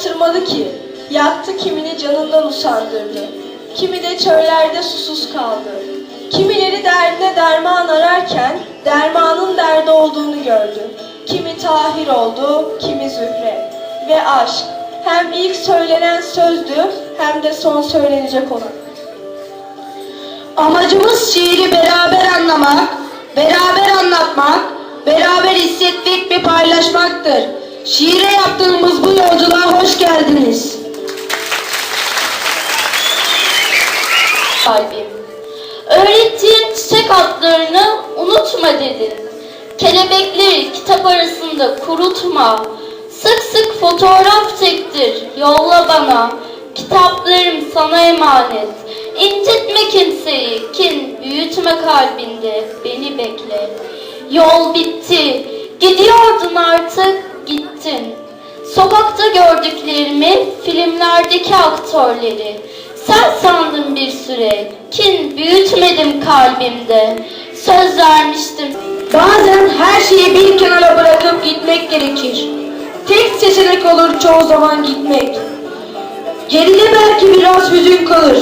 yaptırmadı ki? Yaktı kimini canından usandırdı. Kimi de çöllerde susuz kaldı. Kimileri derdine derman ararken dermanın derdi olduğunu gördü. Kimi tahir oldu, kimi zühre. Ve aşk hem ilk söylenen sözdü hem de son söylenecek olan. Amacımız şiiri beraber anlamak, beraber anlatmak, beraber hissetmek ve paylaşmaktır. Şiire yaptığımız bu yolculuğa hoş geldiniz. kalbim. Öğrettiğin çiçek adlarını unutma dedin. Kelebekleri kitap arasında kurutma. Sık sık fotoğraf çektir, yolla bana. Kitaplarım sana emanet. İncitme kimseyi, kin büyütme kalbinde, beni bekle. Yol bitti, gidiyordun artık, gittin. Sokakta gördüklerimi, filmlerdeki aktörleri. Sen sandım bir süre, kin büyütmedim kalbimde. Söz vermiştim, Bazen her şeyi bir kenara bırakıp gitmek gerekir. Tek seçenek olur çoğu zaman gitmek. Geride belki biraz hüzün kalır.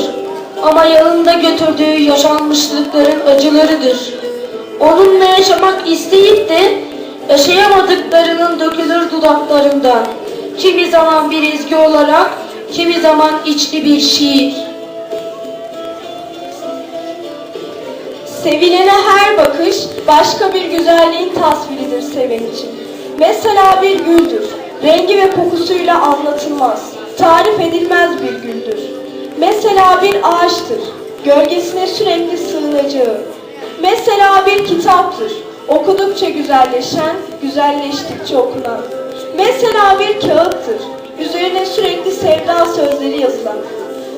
Ama yanında götürdüğü yaşanmışlıkların acılarıdır. Onunla yaşamak isteyip de yaşayamadıklarının dökülür dudaklarından. Kimi zaman bir ezgi olarak, kimi zaman içli bir şiir. Sevilene her bakış başka bir güzelliğin tasviridir seven için. Mesela bir güldür. Rengi ve kokusuyla anlatılmaz. Tarif edilmez bir güldür. Mesela bir ağaçtır. Gölgesine sürekli sığınacağı. Mesela bir kitaptır. Okudukça güzelleşen, güzelleştikçe okunan. Mesela bir kağıttır. Üzerine sürekli sevda sözleri yazılan.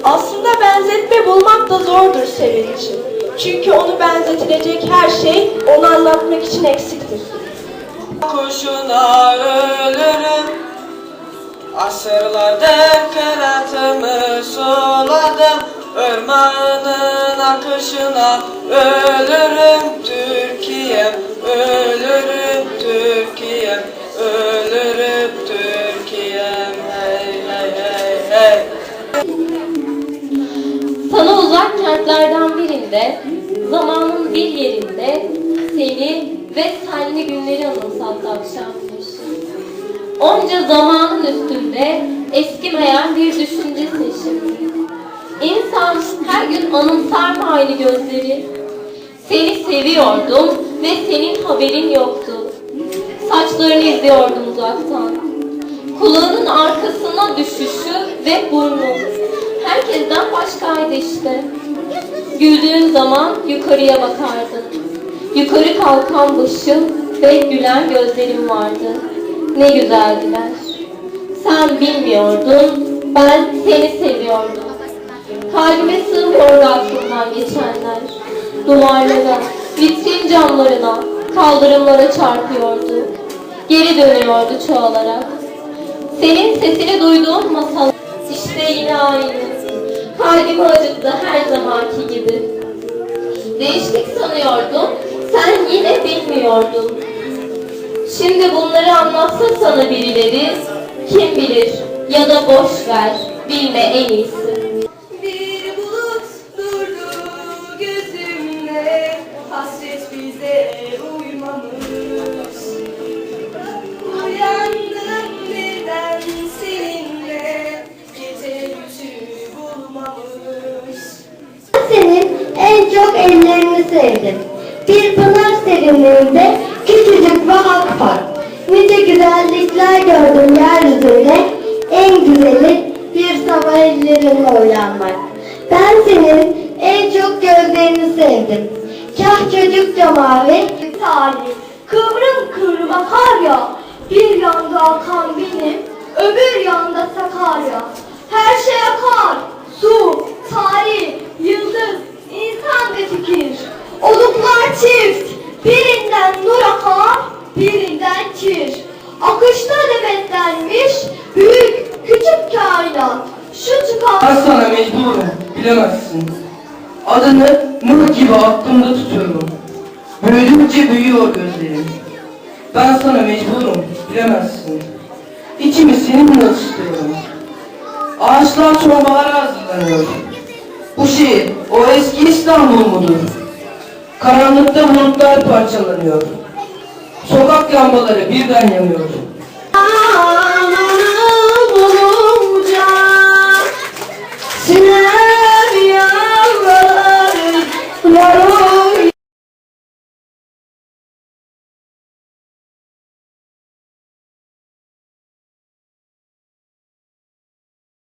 Aslında benzetme bulmak da zordur seven için. Çünkü onu benzetilecek her şey onu anlatmak için eksiktir. Kuşuna ölürüm Asırlardır kıratımı suladım Irmağının akışına ölürüm Uzak kentlerden birinde, zamanın bir yerinde seni ve senli günleri anımsattı akşam. Onca zamanın üstünde eskimeyen bir düşüncesin şimdi. İnsan her gün anımsar mı aynı gözleri? Seni seviyordum ve senin haberin yoktu. Saçlarını izliyordum uzaktan. Kulağının arkasına düşüşü ve burnu. Herkesten başkaydı işte. Güldüğün zaman yukarıya bakardın. Yukarı kalkan başın ve gülen gözlerin vardı. Ne güzeldiler. Sen bilmiyordun, ben seni seviyordum. Kalbime sığmıyordu aklımdan geçenler. Duvarlara, vitrin camlarına, kaldırımlara çarpıyordu. Geri dönüyordu çoğalarak. Senin sesini duyduğum masal işte yine aynı. Kalbimi acıttı her zamanki gibi. Değiştik sanıyordum, sen yine bilmiyordun. Şimdi bunları anlatsa sana birileri, kim bilir ya da boş ver, bilme en iyisi. Sevdim. Bir pınar serinliğinde küçücük bir akpark. Nice güzellikler gördüm yeryüzünde. En güzeli bir sabah ellerinle uyanmak. Ben senin en çok gözlerini sevdim. Kah çocukça mavi, talih. Kıvrım kıvrım akar ya. Bir yanda akan benim, öbür yanda Sakarya. Her şey akar. Su, tarih, yıldız, insan ve fikir. Oluklar çift. Birinden nur akar, birinden kir. Akışta nöbetlenmiş büyük küçük kainat. Şu çıkan... Ben sana mecburum bilemezsin Adını mıh gibi aklımda tutuyorum Büyüdükçe büyüyor gözlerim Ben sana mecburum bilemezsin İçimi seninle tutuyorum aslan sonbahara hazırlanıyor. Bu şehir o eski İstanbul mudur? Karanlıkta bulutlar parçalanıyor. Sokak lambaları birden yanıyor. Aa,